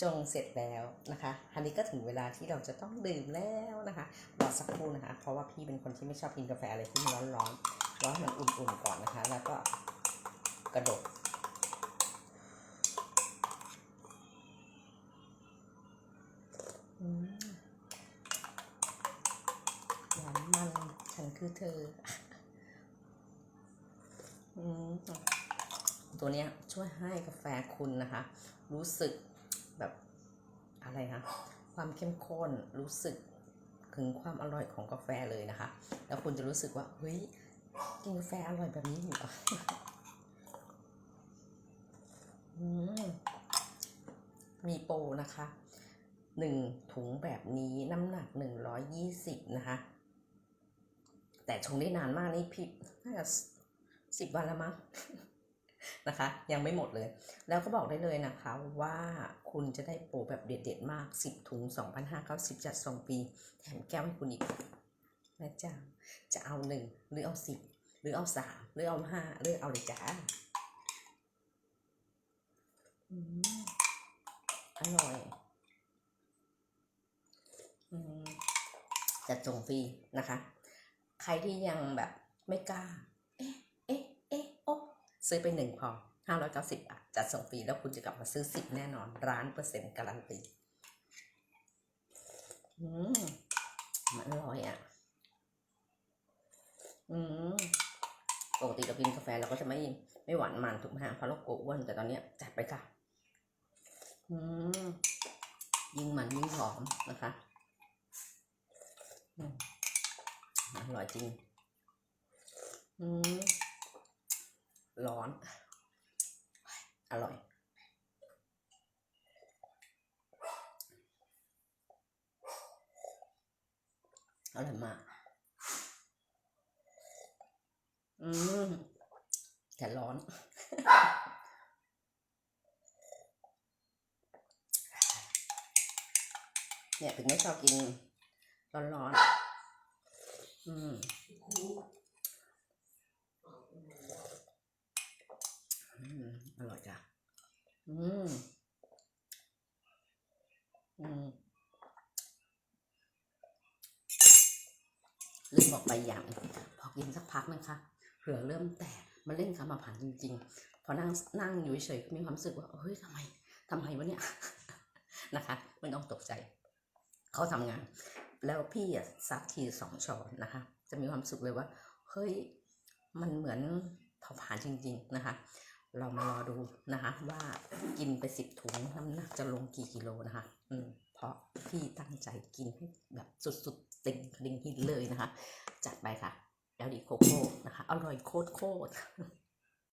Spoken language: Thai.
ชงเสร็จแล้วนะคะอันนี้ก็ถึงเวลาที่เราจะต้องดื่มแล้วนะคะ รอสักครู่นะคะ เพราะว่าพี่เป็นคนที่ไม่ชอบกินกาแฟอะไรที่มันร้อนๆร้อนมันอุ่นๆก่อนนะคะ แล้วก็กระดกอืมหวานมันฉันคือเธออืมตัวเนี้ยช่วยให้กาแฟคุณนะคะ รู้สึก แบบอะไรคะความเข้มข้นรู้สึกถึงความอร่อยของกาแฟเลยนะคะ แล้วคุณจะรู้สึกว่าเฮ้ยกินกาแฟอร่อยแบบนี้เหรออืมมีโปรนะคะหนึ่งถุงแบบนี้น้ำหนักหนึ่งร้อยยี่สิบนะคะ แต่ชงได้นานมากนี่พี่น่าจะสิบวันแล้วมั้ง นะคะ ยังไม่หมดเลย แล้วก็บอกได้เลยนะคะว่าคุณจะได้โปรแบบเด็ดๆมาก 10 ถุง 2,590 จัดส่งปี แถมแก้วให้คุณอีกนะจ๊ะจะเอาหนึ่งหรือเอาสิบหรือเอาสามหรือเอาห้าหรือเอาเลยจ้าอร่อยอืมจะส่งฟรีนะคะ ใครที่ยังแบบไม่กล้า เอ๊ะ เอ๊ะ เอ๊ะ โอ้ ซื้อไปหนึ่งพอห้าร้อยเก้าสิบาทจัดส่งฟรีแล้วคุณจะกลับมาซื้อสิบแน่นอน ร้านเปอร์เซ็นต์การันตีอืมมันอร่อยอะ อืมปกติเรากินกาแฟเราก็จะไม่ไม่หวานมันถูกไหมฮะเพราะเรากลัวอ้วนแต่ตอนเนี้ยจัดไปค่ะ อืมยิ่งมันยิ่งหอมนะคะอืมอร่อยจริง อืม ร้อน อร่อย อร่อยมาก อืมแต่ร้อน เนี่ยถึงไม่ชอบกินร้อนๆ อืม อืม อร่อยจ้ะ อื มอืมลืมบอกไปอย่างพอกินสักพักนะคะเหลือเริ่มแตกมาเล่นกรรมพันธุ์จริง ๆ พอนั่งนั่งอยู่เฉยๆมีความรู้สึกว่าเฮ้ยทำไมทำไมวะเนี่ยนะคะไม่ต้องตกใจ เขาทำงาน แล้วพี่อะซักทีสองช้อนนะคะ จะมีความสุขเลยว่า เฮ้ย มันเหมือนเผาผลาญจริง ๆ นะคะ เรามารอดูนะคะ ว่ากินไปสิบถุงน้ำหนักจะลงกี่กิโลนะคะ อืมเพราะพี่ตั้งใจกินให้แบบสุดๆติงดิ่งหินเลยนะคะ จัดไปค่ะแล้วดีโคโค่นะคะ อร่อยโคตรโคตร